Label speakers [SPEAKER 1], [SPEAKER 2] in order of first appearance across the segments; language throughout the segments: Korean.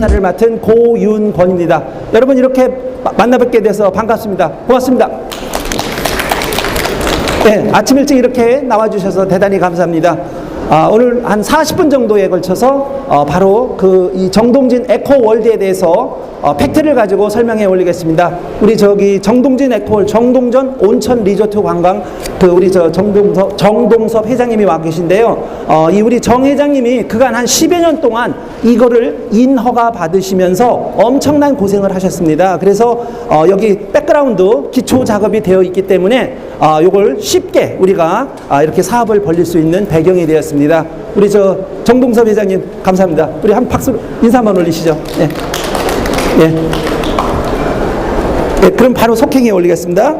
[SPEAKER 1] 사를 맡은 고윤권입니다. 여러분 이렇게 마- 만나뵙게 돼서 반갑습니다. 고맙습니다. 네, 아침 일찍 이렇게 나와주셔서 대단히 감사합니다. 아, 오늘 한 40분 정도에 걸쳐서 어, 바로 그 이 정동진 에코 월드에 대해서 어, 팩트를 가지고 설명해 올리겠습니다. 우리 저기 정동진 에코월 정동전 온천 리조트 관광 그 우리 저 정동섭 정동섭 회장님이 와 계신데요. 어, 이 우리 정 회장님이 그간 한 10여 년 동안 이거를 인허가 받으시면서 엄청난 고생을 하셨습니다. 그래서 어, 여기 백그라운드 기초 작업이 되어 있기 때문에 아, 요걸 쉽게 우리가 아, 이렇게 사업을 벌릴 수 있는 배경이 되었습니다. 우리 저 정동섭 회장님 감사합니다. 우리 한 박수 인사 한번 올리시죠. 예. 예. 예, 그럼 바로 속행에 올리겠습니다.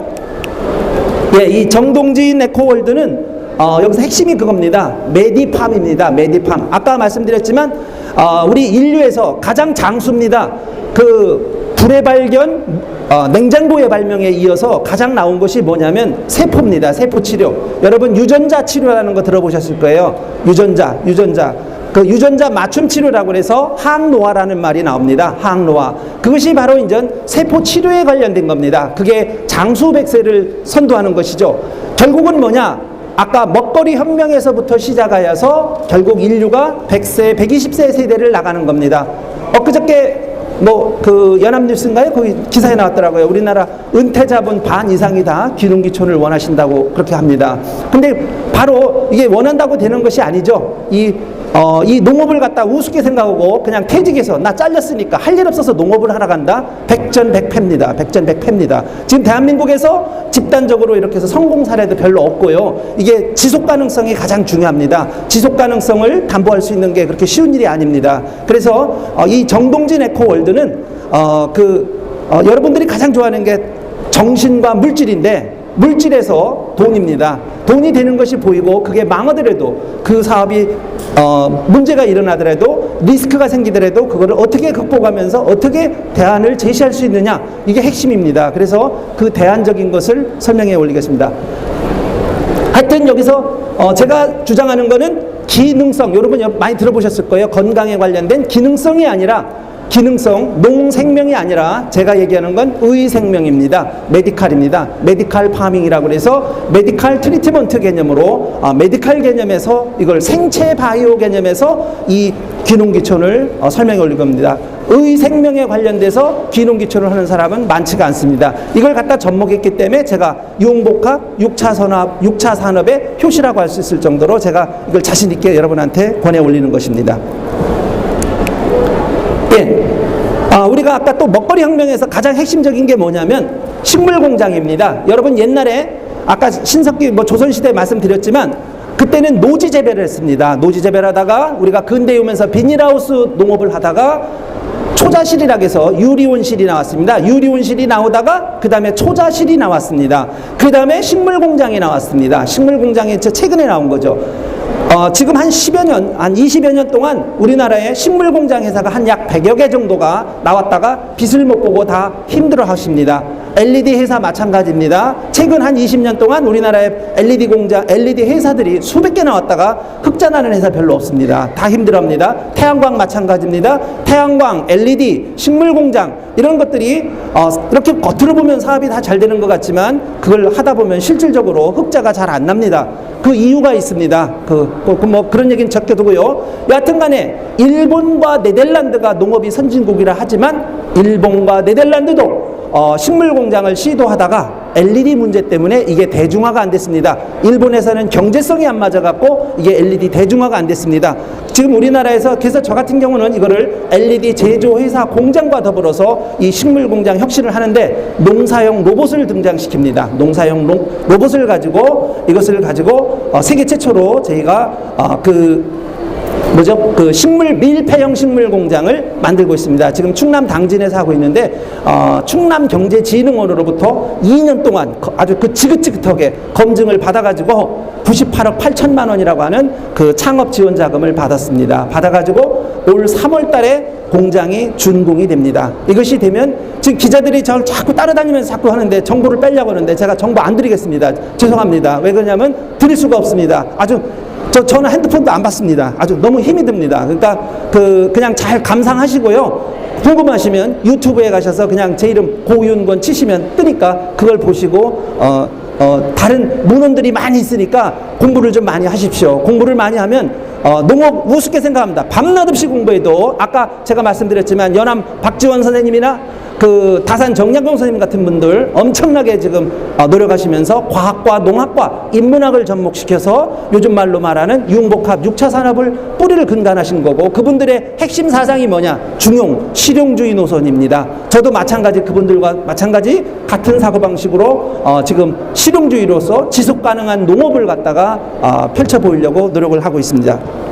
[SPEAKER 1] 예, 이 정동진 에코월드는 어, 여기서 핵심이 그겁니다. 메디팜입니다. 메디팜. 아까 말씀드렸지만 어, 우리 인류에서 가장 장수입니다. 그 불의 발견, 어, 냉장고의 발명에 이어서 가장 나온 것이 뭐냐면 세포입니다. 세포 치료. 여러분 유전자 치료라는 거 들어보셨을 거예요. 유전자, 유전자. 그 유전자 맞춤 치료라고 해서 항노화라는 말이 나옵니다. 항노화. 그것이 바로 이제 세포 치료에 관련된 겁니다. 그게 장수백세를 선도하는 것이죠. 결국은 뭐냐? 아까 먹거리 혁명에서부터 시작하여서 결국 인류가 100세, 120세 세대를 나가는 겁니다. 엊그저께 뭐 그 연합뉴스인가요? 거기 기사에 나왔더라고요. 우리나라 은퇴자분 반 이상이 다 기능기촌을 원하신다고 그렇게 합니다. 근데 바로 이게 원한다고 되는 것이 아니죠. 이 어, 이 농업을 갖다 우습게 생각하고 그냥 퇴직해서 나 잘렸으니까 할 일 없어서 농업을 하러 간다. 백전백패입니다. 백전백패입니다. 지금 대한민국에서 집단적으로 이렇게 해서 성공 사례도 별로 없고요. 이게 지속 가능성이 가장 중요합니다. 지속 가능성을 담보할 수 있는 게 그렇게 쉬운 일이 아닙니다. 그래서 어, 이 정동진 에코월드는 어, 그 어, 여러분들이 가장 좋아하는 게 정신과 물질인데 물질에서 돈입니다. 돈이 되는 것이 보이고 그게 망하더라도 그 사업이 어, 문제가 일어나더라도 리스크가 생기더라도 그거를 어떻게 극복하면서 어떻게 대안을 제시할 수 있느냐 이게 핵심입니다. 그래서 그 대안적인 것을 설명해 올리겠습니다. 하여튼 여기서 어, 제가 주장하는 거는 기능성 여러분 여- 많이 들어보셨을 거예요. 건강에 관련된 기능성이 아니라 기능성, 농생명이 아니라 제가 얘기하는 건 의생명입니다. 메디칼입니다. 메디칼 파밍이라고 그래서 메디칼 트리트먼트 개념으로 아, 메디칼 개념에서 이걸 생체 바이오 개념에서 이 기농기촌을 어, 설명해 올릴 겁니다. 의생명에 관련돼서 기농기촌을 하는 사람은 많지가 않습니다. 이걸 갖다 접목했기 때문에 제가 유흥복합, 6차 산업, 6차 산업의 효시라고 할 수 있을 정도로 제가 이걸 자신 있게 여러분한테 권해 올리는 것입니다. 예. 아, 우리가 아까 또 먹거리 혁명에서 가장 핵심적인 게 뭐냐면 식물 공장입니다. 여러분 옛날에 아까 신석기 뭐 조선시대 말씀드렸지만 그때는 노지 재배를 했습니다. 노지 재배를 하다가 우리가 근대에 오면서 비닐하우스 농업을 하다가 초자실이라고 해서 유리온실이 나왔습니다. 유리온실이 나오다가 그 다음에 초자실이 나왔습니다. 그 다음에 식물 공장이 나왔습니다. 식물 공장이 최근에 나온 거죠. 어, 지금 한 10여 년, 한 20여 년 동안 우리나라에 식물 공장 회사가 한 약 100여 개 정도가 나왔다가 빛을 못 보고 다 힘들어 하십니다. LED 회사 마찬가지입니다. 최근 한 20년 동안 우리나라의 LED 공장, LED 회사들이 수백 개 나왔다가 흑자 나는 회사 별로 없습니다. 다 힘들어 합니다. 태양광 마찬가지입니다. 태양광, LED, 식물 공장, 이런 것들이 어, 이렇게 겉으로 보면 사업이 다 잘 되는 것 같지만 그걸 하다 보면 실질적으로 흑자가 잘 안 납니다. 그 이유가 있습니다. 그, 그, 그뭐 그런 얘기는 적혀두고요. 여하튼 간에 일본과 네덜란드가 농업이 선진국이라 하지만 일본과 네덜란드도 어, 식물 공장을 시도하다가 LED 문제 때문에 이게 대중화가 안 됐습니다. 일본에서는 경제성이 안 맞아갖고 이게 LED 대중화가 안 됐습니다. 지금 우리나라에서 그래서 저 같은 경우는 이거를 LED 제조 회사 공장과 더불어서 이 식물 공장 혁신을 하는데 농사용 로봇을 등장시킵니다. 농사용 로, 로봇을 가지고 이것을 가지고 어, 세계 최초로 저희가 어, 그 뭐죠? 그 식물 밀폐형 식물 공장을 만들고 있습니다. 지금 충남 당진에서 하고 있는데 어, 충남 경제진흥원으로부터 2년 동안 거- 아주 그 지긋지긋하게 검증을 받아가지고 98억 8천만 원이라고 하는 그 창업 지원 자금을 받았습니다. 받아가지고 올 3월 달에 공장이 준공이 됩니다. 이것이 되면 지금 기자들이 저를 자꾸 따라다니면서 자꾸 하는데 정보를 빼려고 하는데 제가 정보 안 드리겠습니다. 죄송합니다. 왜 그러냐면 드릴 수가 없습니다. 아주 저 저는 핸드폰도 안 받습니다. 아주 너무 힘이 듭니다. 그러니까 그 그냥 잘 감상하시고요. 궁금하시면 유튜브에 가셔서 그냥 제 이름 고윤권 치시면 뜨니까 그걸 보시고 어, 어, 다른 문헌들이 많이 있으니까 공부를 좀 많이 하십시오. 공부를 많이 하면 어, 농업 우습게 생각합니다. 밤낮 없이 공부해도 아까 제가 말씀드렸지만 연암 박지원 선생님이나 그 다산 정약용 선생님 같은 분들 엄청나게 지금 어, 노력하시면서 과학과 농학과 인문학을 접목시켜서 요즘 말로 말하는 융복합 6차 산업을 뿌리를 근간하신 거고 그분들의 핵심 사상이 뭐냐 중용 실용주의 노선입니다. 저도 마찬가지 그분들과 마찬가지 같은 사고 방식으로 어, 지금 실용주의로서 지속 가능한 농업을 갖다가 어, 펼쳐 보이려고 노력을 하고 있습니다.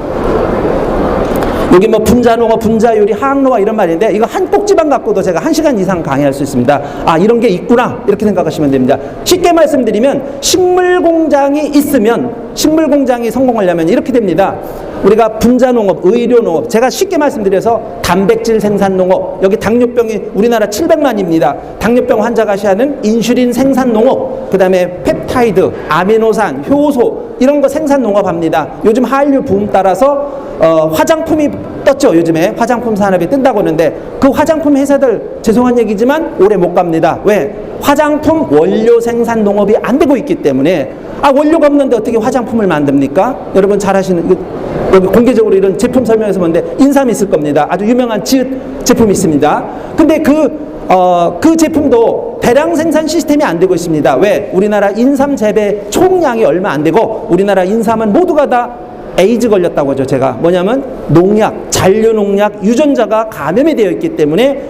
[SPEAKER 1] 여기 뭐 분자농어, 분자요리, 항로화 이런 말인데 이거 한 꼭지만 갖고도 제가 한 시간 이상 강의할 수 있습니다. 아 이런 게 있구나 이렇게 생각하시면 됩니다. 쉽게 말씀드리면 식물 공장이 있으면 식물 공장이 성공하려면 이렇게 됩니다. 우리가 분자농업, 의료농업, 제가 쉽게 말씀드려서 단백질 생산농업, 여기 당뇨병이 우리나라 700만입니다. 당뇨병 환자가 시하는 인슐린 생산농업, 그 다음에 펩타이드, 아미노산, 효소 이런 거 생산농업 합니다. 요즘 한류 붐 따라서 어, 화장품이 떴죠. 요즘에 화장품 산업이 뜬다고 하는데 그 화장품 회사들 죄송한 얘기지만 오래 못 갑니다. 왜? 화장품 원료 생산 농업이 안 되고 있기 때문에 아 원료가 없는데 어떻게 화장품을 만듭니까? 여러분 잘 아시는 이거 여기 공개적으로 이런 제품 설명에서 보는데 인삼이 있을 겁니다. 아주 유명한 지읒 제품이 있습니다. 근데 그 어, 그 제품도 대량 생산 시스템이 안 되고 있습니다. 왜? 우리나라 인삼 재배 총량이 얼마 안 되고 우리나라 인삼은 모두가 다 에이즈 걸렸다고 하죠. 제가 뭐냐면 농약, 잔류 농약 유전자가 감염이 되어 있기 때문에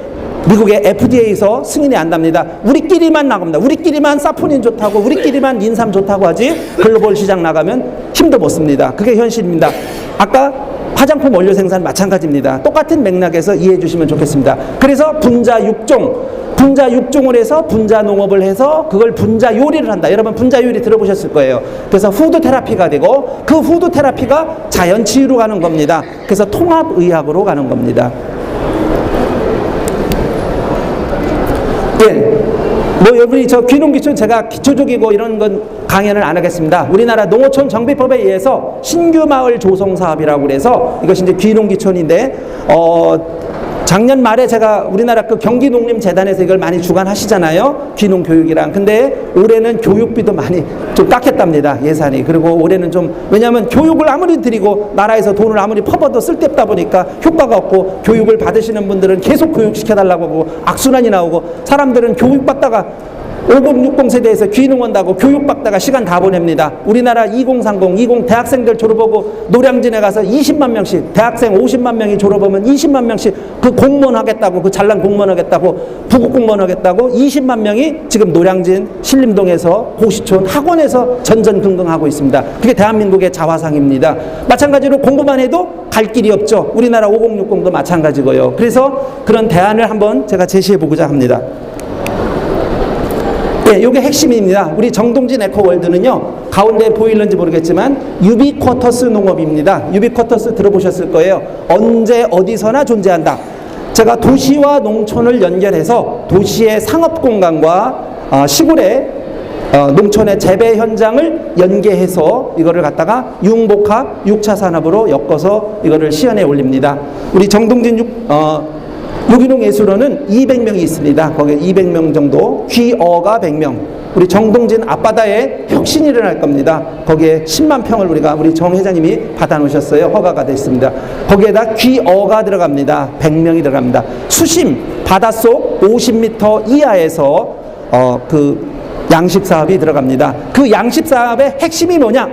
[SPEAKER 1] 미국의 FDA에서 승인이 안 납니다. 우리끼리만 나갑니다. 우리끼리만 사포닌 좋다고, 우리끼리만 인삼 좋다고 하지 글로벌 시장 나가면 힘도 못 씁니다. 그게 현실입니다. 아까 화장품 원료 생산 마찬가지입니다. 똑같은 맥락에서 이해해 주시면 좋겠습니다. 그래서 분자 6종, 분자 6종을 해서 분자 농업을 해서 그걸 분자 요리를 한다. 여러분 분자 요리 들어보셨을 거예요. 그래서 푸드 테라피가 되고 그 푸드 테라피가 자연 치유로 가는 겁니다. 그래서 통합 의학으로 가는 겁니다. 예. 뭐 여러분이 저 귀농기촌 제가 기초적이고 이런 건 강연을 안 하겠습니다. 우리나라 농어촌 정비법에 의해서 신규 마을 조성 사업이라고 그래서 이것이 이제 귀농기촌인데 어 작년 말에 제가 우리나라 그 경기농림재단에서 이걸 많이 주관하시잖아요. 귀농 교육이랑. 근데 올해는 교육비도 많이 좀 깎였답니다. 예산이. 그리고 올해는 좀 왜냐하면 교육을 아무리 드리고 나라에서 돈을 아무리 퍼버도 쓸데없다 보니까 효과가 없고 교육을 받으시는 분들은 계속 교육시켜달라고 하고 악순환이 나오고 사람들은 교육받다가 50, 60 세대에서 귀농 온다고 교육받다가 시간 다 보냅니다. 우리나라 2030, 20 대학생들 졸업하고 노량진에 가서 20만 명씩 대학생 50만 명이 졸업하면 20만 명씩 그 공무원 하겠다고 그 잘난 공무원 하겠다고 부국 공무원 하겠다고 20만 명이 지금 노량진 신림동에서 고시촌 학원에서 전전긍긍하고 있습니다. 그게 대한민국의 자화상입니다. 마찬가지로 공부만 해도 갈 길이 없죠. 우리나라 5060도 마찬가지고요. 그래서 그런 대안을 한번 제가 제시해 보고자 합니다. 예, 이게 핵심입니다. 우리 정동진 에코월드는요, 가운데 보이는지 모르겠지만, 유비쿼터스 농업입니다. 유비쿼터스 들어보셨을 거예요. 언제, 어디서나 존재한다. 제가 도시와 농촌을 연결해서 도시의 상업 공간과 어, 시골의 어, 농촌의 재배 현장을 연계해서 이거를 갖다가 융복합 6차 산업으로 엮어서 이거를 시연에 올립니다. 우리 정동진 육, 어, 유기농 예술원은 200명이 있습니다. 거기에 200명 정도, 귀어가 100명. 우리 정동진 앞바다에 혁신이 일어날 겁니다. 거기에 10만 평을 우리가 우리 정 회장님이 받아 놓으셨어요. 허가가 됐습니다. 거기에다 귀어가 들어갑니다. 100명이 들어갑니다. 수심 바닷속 50m 이하에서 어 그 양식 사업이 들어갑니다. 그 양식 사업의 핵심이 뭐냐?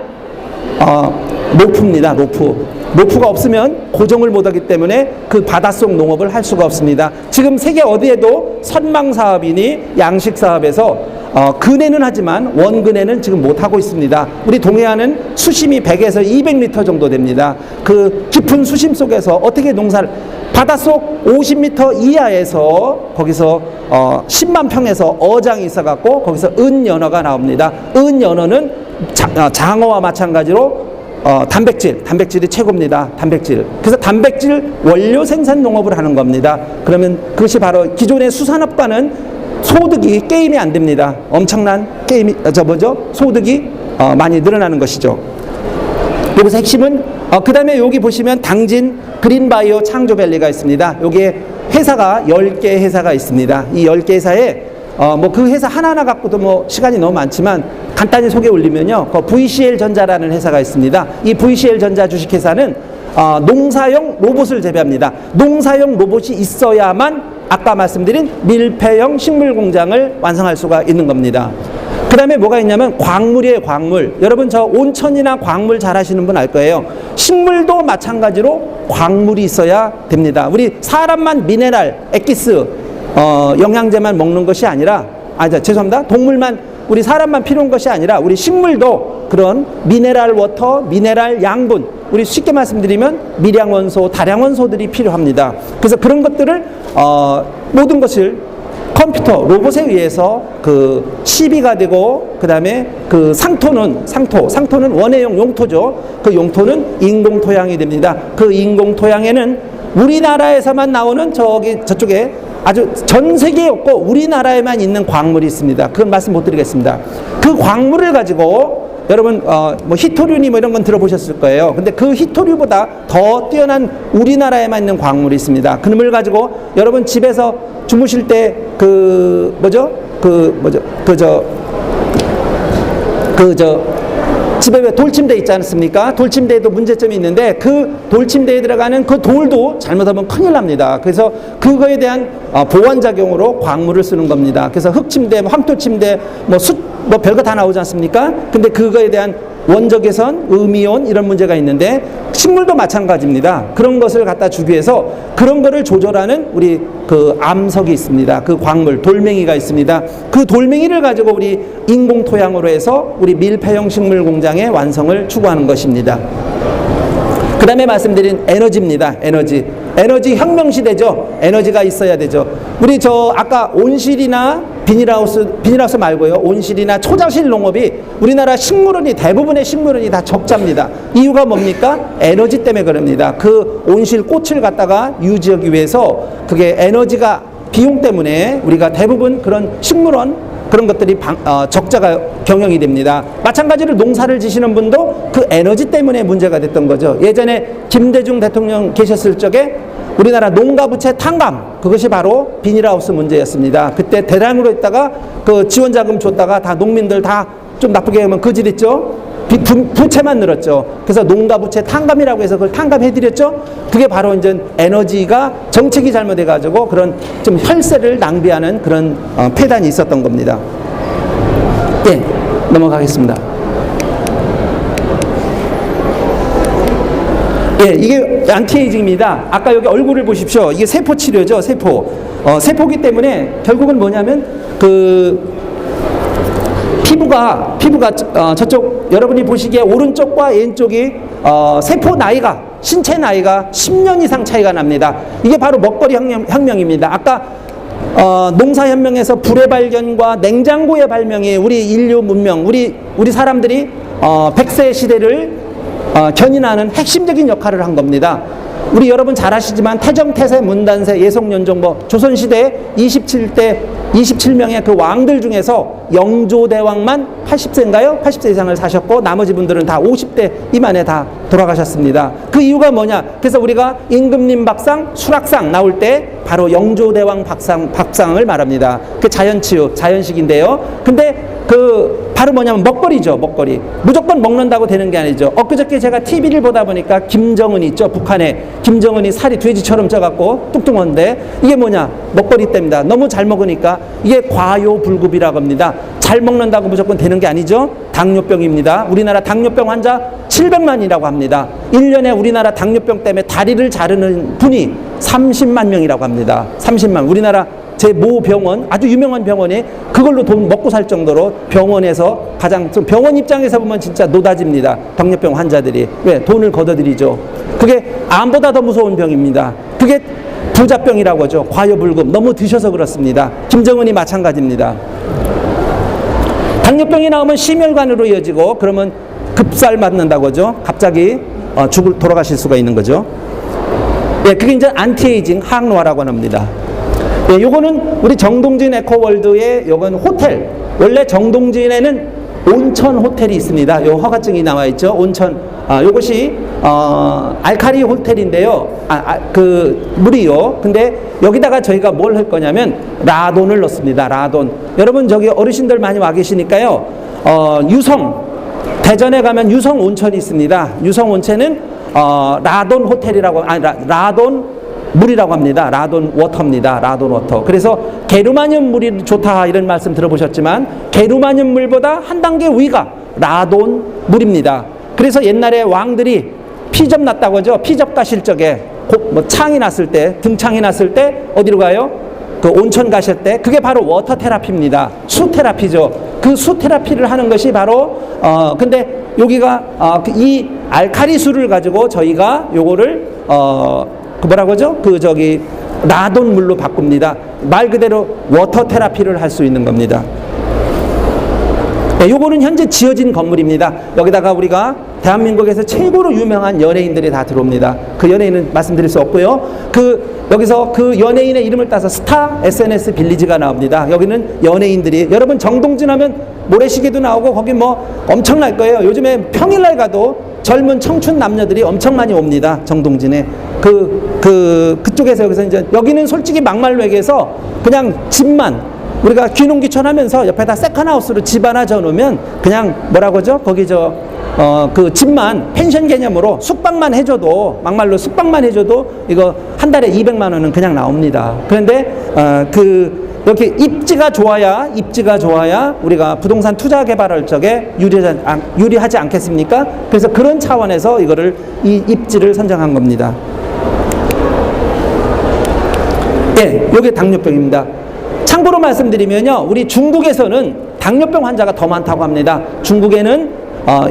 [SPEAKER 1] 어, 로프입니다. 로프. 로프가 없으면 고정을 못하기 때문에 그 바닷속 농업을 할 수가 없습니다. 지금 세계 어디에도 선망 사업이니 양식 사업에서 어, 근해는 하지만 원근해는 지금 못 하고 있습니다. 우리 동해안은 수심이 100에서 200m 정도 됩니다. 그 깊은 수심 속에서 어떻게 농사를 바닷속 50m 이하에서 거기서 어, 10만 평에서 어장이 있어갖고 거기서 은연어가 나옵니다. 은연어는 자, 어, 장어와 마찬가지로 어, 단백질, 단백질이 최고입니다. 단백질. 그래서 단백질 원료 생산 농업을 하는 겁니다. 그러면 그것이 바로 기존의 수산업과는 소득이 게임이 안 됩니다. 엄청난 게임이, 어, 저 뭐죠? 소득이 어, 많이 늘어나는 것이죠. 여기서 핵심은 어, 그 다음에 여기 보시면 당진 그린바이오 창조밸리가 있습니다. 여기에 회사가 10개 회사가 있습니다. 이 10개 회사에 어, 뭐 그 회사 하나하나 갖고도 뭐 시간이 너무 많지만 간단히 소개 올리면요. 그 VCL 전자라는 회사가 있습니다. 이 VCL 전자 주식회사는 어, 농사용 로봇을 재배합니다. 농사용 로봇이 있어야만 아까 말씀드린 밀폐형 식물 공장을 완성할 수가 있는 겁니다. 그 다음에 뭐가 있냐면 광물이에요, 광물. 여러분 저 온천이나 광물 잘 하시는 분 알 거예요. 식물도 마찬가지로 광물이 있어야 됩니다. 우리 사람만 미네랄, 엑기스, 어, 영양제만 먹는 것이 아니라, 아, 자, 죄송합니다. 동물만, 우리 사람만 필요한 것이 아니라 우리 식물도 그런 미네랄 워터, 미네랄 양분, 우리 쉽게 말씀드리면 미량원소, 다량원소들이 필요합니다. 그래서 그런 것들을, 어, 모든 것을 컴퓨터 로봇에 의해서 그 시비가 되고 그다음에 그 상토는 상토 상토는 원해용 용토죠. 그 용토는 인공 토양이 됩니다. 그 인공 토양에는 우리나라에서만 나오는 저기 저쪽에 아주 전 세계에 없고 우리나라에만 있는 광물이 있습니다. 그건 말씀 못 드리겠습니다. 그 광물을 가지고 여러분 어, 뭐 히토류니 뭐 이런 건 들어보셨을 거예요. 근데 그 히토류보다 더 뛰어난 우리나라에만 있는 광물이 있습니다. 그놈을 가지고 여러분 집에서 주무실 때 그 뭐죠? 그 뭐죠? 그저 그저 집에 왜 돌침대 있지 않습니까? 돌침대에도 문제점이 있는데 그 돌침대에 들어가는 그 돌도 잘못하면 큰일 납니다. 그래서 그거에 대한 어, 보완 작용으로 광물을 쓰는 겁니다. 그래서 흙침대, 뭐 황토침대, 뭐 숯, 뭐 별거 다 나오지 않습니까? 근데 그거에 대한 원적 개선, 음이온 이런 문제가 있는데 식물도 마찬가지입니다. 그런 것을 갖다 주기 위해서 그런 거를 조절하는 우리 그 암석이 있습니다. 그 광물, 돌멩이가 있습니다. 그 돌멩이를 가지고 우리 인공 토양으로 해서 우리 밀폐형 식물 공장의 완성을 추구하는 것입니다. 그 다음에 말씀드린 에너지입니다. 에너지. 에너지 혁명 시대죠. 에너지가 있어야 되죠. 우리 저 아까 온실이나 비닐하우스, 비닐하우스 말고요. 온실이나 초자실 농업이 우리나라 식물원이 대부분의 식물원이 다 적자입니다. 이유가 뭡니까? 에너지 때문에 그럽니다. 그 온실 꽃을 갖다가 유지하기 위해서 그게 에너지가 비용 때문에 우리가 대부분 그런 식물원 그런 것들이 방, 어, 적자가 경영이 됩니다. 마찬가지로 농사를 지시는 분도 그 에너지 때문에 문제가 됐던 거죠. 예전에 김대중 대통령 계셨을 적에 우리나라 농가 부채 탕감 그것이 바로 비닐하우스 문제였습니다. 그때 대량으로 했다가 그 지원 자금 줬다가 다 농민들 다 좀 나쁘게 하면 거짓했죠. 비- 부, 부채만 늘었죠. 그래서 농가 부채 탕감이라고 해서 그걸 탕감해드렸죠. 그게 바로 이제 에너지가 정책이 잘못해가지고 그런 좀 혈세를 낭비하는 그런 어, 폐단이 있었던 겁니다. 예, 넘어가겠습니다. 예, 이게 안티에이징입니다. 아까 여기 얼굴을 보십시오. 이게 세포 치료죠, 세포. 어, 세포기 때문에 결국은 뭐냐면 그 피부가 피부가 어, 저쪽 여러분이 보시기에 오른쪽과 왼쪽이 어, 세포 나이가 신체 나이가 10년 이상 차이가 납니다. 이게 바로 먹거리 혁명, 혁명입니다. 아까 어, 농사혁명에서 불의 발견과 냉장고의 발명이 우리 인류 문명, 우리 우리 사람들이 어, 100세 시대를 어, 견인하는 핵심적인 역할을 한 겁니다. 우리 여러분 잘 아시지만 태정, 태세, 문단세, 예성, 연종 뭐 조선시대 27대 27명의 그 왕들 중에서 영조대왕만 80세인가요? 80세 이상을 사셨고 나머지 분들은 다 50대 이만에 다 돌아가셨습니다. 그 이유가 뭐냐? 그래서 우리가 임금님 박상, 수락상 나올 때 바로 영조대왕 박상, 박상을 말합니다. 그 자연치유, 자연식인데요. 근데 그 바로 뭐냐면 먹거리죠, 먹거리. 무조건 먹는다고 되는 게 아니죠. 엊그저께 제가 TV를 보다 보니까 김정은 있죠, 북한에. 김정은이 살이 돼지처럼 쪄갖고 뚱뚱한데 이게 뭐냐? 먹거리 때입니다. 너무 잘 먹으니까 이게 과요불급이라고 합니다. 잘 먹는다고 무조건 되는 게 아니죠. 당뇨병입니다. 우리나라 당뇨병 환자 700만이라고 합니다. 1년에 우리나라 당뇨병 때문에 다리를 자르는 분이 30만 명이라고 합니다. 30만. 우리나라 제 모 병원 아주 유명한 병원이 그걸로 돈 먹고 살 정도로 병원에서 가장 좀 병원 입장에서 보면 진짜 노다지입니다. 당뇨병 환자들이 왜 돈을 걷어들이죠. 그게 암보다 더 무서운 병입니다. 그게 부자병이라고 하죠. 과요불급 너무 드셔서 그렇습니다. 김정은이 마찬가지입니다. 당뇨병이 나오면 심혈관으로 이어지고 그러면 급살 맞는다고 하죠. 갑자기 어, 죽을 돌아가실 수가 있는 거죠. 예, 그게 이제 안티에이징 항노화라고 합니다. 예, 요거는 우리 정동진 에코월드의 요건 호텔. 원래 정동진에는 온천 호텔이 있습니다. 요 허가증이 나와 있죠. 온천. 아, 요것이 어, 알카리 호텔인데요. 아, 아, 그 물이요. 근데 여기다가 저희가 뭘 할 거냐면 라돈을 넣습니다. 라돈. 여러분 저기 어르신들 많이 와 계시니까요. 어, 유성 대전에 가면 유성 온천이 있습니다. 유성 온泉은 어, 라돈 호텔이라고 아니 라, 라돈 물이라고 합니다. 라돈 워터입니다. 라돈 워터. 그래서 게르마늄 물이 좋다 이런 말씀 들어보셨지만 게르마늄 물보다 한 단계 위가 라돈 물입니다. 그래서 옛날에 왕들이 피접 났다고 하죠. 피접 가실 적에 고- 뭐 창이 났을 때 등창이 났을 때 어디로 가요? 그 온천 가실 때 그게 바로 워터 테라피입니다. 수 테라피죠. 그 수 테라피를 하는 것이 바로 어 근데 여기가 어, 그이 알카리 수를 가지고 저희가 요거를 어 그 뭐라고 하죠? 그 저기 라돈 물로 바꿉니다. 말 그대로 워터 테라피를 할 수 있는 겁니다. 네, 요거는 현재 지어진 건물입니다. 여기다가 우리가 대한민국에서 최고로 유명한 연예인들이 다 들어옵니다. 그 연예인은 말씀드릴 수 없고요. 그 여기서 그 연예인의 이름을 따서 스타 SNS 빌리지가 나옵니다. 여기는 연예인들이 여러분 정동진 하면 모래시계도 나오고 거기 뭐 엄청날 거예요. 요즘에 평일날 가도 젊은 청춘 남녀들이 엄청 많이 옵니다. 정동진에 그 그 그쪽에서 여기서 이제 여기는 솔직히 막말로 얘기해서 그냥 집만 우리가 귀농귀촌 하면서 옆에다 세컨하우스로 집 하나 져놓으면 그냥 뭐라고 하죠? 거기 저, 어, 그 집만 펜션 개념으로 숙박만 해줘도, 막말로 숙박만 해줘도 이거 한 달에 200만 원은 그냥 나옵니다. 그런데, 어, 그, 이렇게 입지가 좋아야, 입지가 좋아야 우리가 부동산 투자 개발할 적에 유리하지, 않- 유리하지 않겠습니까? 그래서 그런 차원에서 이거를, 이 입지를 선정한 겁니다. 예, 이게 당뇨병입니다. 참고로 말씀드리면요, 우리 중국에서는 당뇨병 환자가 더 많다고 합니다. 중국에는 어,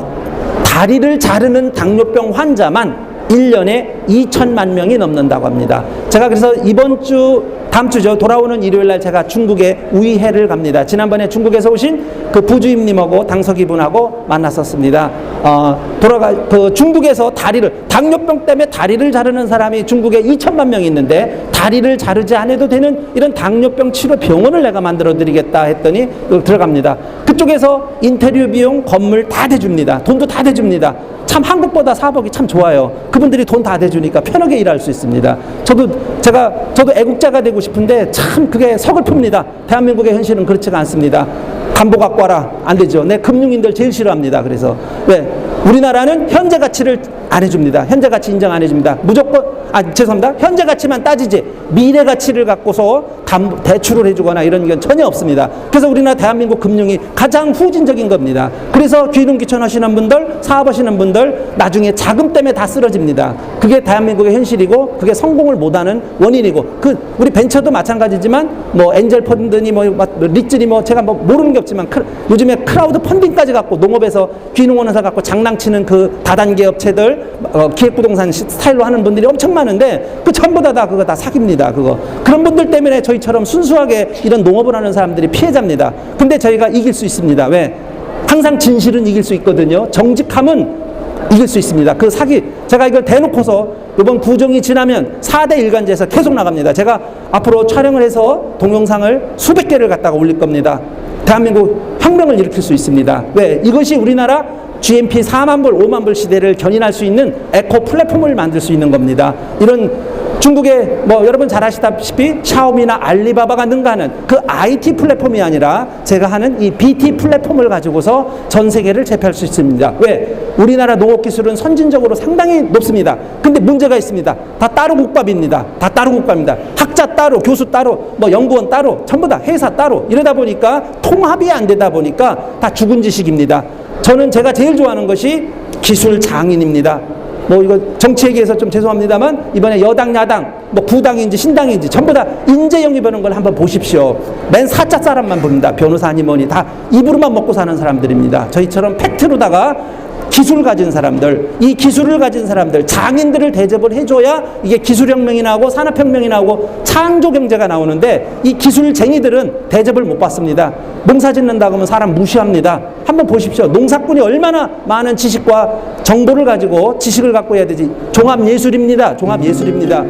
[SPEAKER 1] 다리를 자르는 당뇨병 환자만 1년에 2천만 명이 넘는다고 합니다. 제가 그래서 이번 주 다음 주죠. 돌아오는 일요일 날 제가 중국에 우이해를 갑니다. 지난번에 중국에서 오신 그 부주임님하고 당석이 분하고 만났었습니다. 어, 돌아가 그 중국에서 다리를 당뇨병 때문에 다리를 자르는 사람이 중국에 2천만 명이 있는데 다리를 자르지 않아도 되는 이런 당뇨병 치료 병원을 내가 만들어 드리겠다 했더니 들어갑니다. 그쪽에서 인테리어 비용, 건물 다 대줍니다. 돈도 다 대줍니다. 참 한국보다 사복이 참 좋아요. 그분들이 돈 다 대주니까 편하게 일할 수 있습니다. 저도 제가 저도 애국자가 되고 싶은데 참 그게 서글픕니다. 대한민국의 현실은 그렇지가 않습니다. 담보 갖고 와라 안 되죠. 내 금융인들 제일 싫어합니다. 그래서 왜 우리나라는 현재 가치를 안 해줍니다. 현재 가치 인정 안 해줍니다. 무조건 아 죄송합니다. 현재 가치만 따지지 미래 가치를 갖고서 담, 대출을 해주거나 이런 건 전혀 없습니다. 그래서 우리나라 대한민국 금융이 가장 후진적인 겁니다. 그래서 귀농 귀촌 하시는 분들, 사업하시는 분들 나중에 자금 때문에 다 쓰러집니다. 그게 대한민국의 현실이고 그게 성공을 못하는 원인이고 그 우리 벤처도 마찬가지지만 뭐 엔젤 펀드니 뭐 리츠니 뭐 제가 뭐 모르는 게 없지만 크- 요즘에 크라우드 펀딩까지 갖고 농업에서 귀농원에서 갖고 장난치는 그 다단계 업체들 어, 기획부동산 시- 스타일로 하는 분들이 엄청 많은데 그 전부 다, 다 그거 다 사기입니다. 그거 그런 분들 때문에 저희 처럼 순수하게 이런 농업을 하는 사람들이 피해자입니다. 근데 저희가 이길 수 있습니다. 왜? 항상 진실은 이길 수 있거든요. 정직함은 이길 수 있습니다. 그 사기 제가 이걸 대놓고서 이번 부정이 지나면 4대 일간지에서 계속 나갑니다. 제가 앞으로 촬영을 해서 동영상을 수백 개를 갖다가 올릴 겁니다. 대한민국 혁명을 일으킬 수 있습니다. 왜? 이것이 우리나라 GMP 4만 불, 5만 불 시대를 견인할 수 있는 에코 플랫폼을 만들 수 있는 겁니다. 이런 중국의 뭐 여러분 잘 아시다시피 샤오미나 알리바바가 능가하는 그 IT 플랫폼이 아니라 제가 하는 이 BT 플랫폼을 가지고서 전 세계를 제패할 수 있습니다. 왜? 우리나라 농업 기술은 선진적으로 상당히 높습니다. 근데 문제가 있습니다. 다 따로 국밥입니다. 다 따로 국밥입니다. 학자 따로, 교수 따로, 뭐 연구원 따로, 전부 다 회사 따로 이러다 보니까 통합이 안 되다 보니까 다 죽은 지식입니다. 저는 제가 제일 좋아하는 것이 기술 장인입니다. 뭐 이거 정치 얘기해서 좀 죄송합니다만 이번에 여당 야당 뭐 구당인지 신당인지 전부 다 인재 영입하는 걸 한번 보십시오. 맨 사자 사람만 봅니다. 변호사니 뭐니 다 입으로만 먹고 사는 사람들입니다. 저희처럼 팩트로다가 기술 가진 사람들, 이 기술을 가진 사람들, 장인들을 대접을 해줘야 이게 기술혁명이 나오고 산업혁명이 나오고 창조경제가 나오는데 이 기술쟁이들은 대접을 못 받습니다. 농사 짓는다고 하면 사람 무시합니다. 한번 보십시오. 농사꾼이 얼마나 많은 지식과 정보를 가지고 지식을 갖고 해야 되지. 종합 예술입니다. 종합 예술입니다.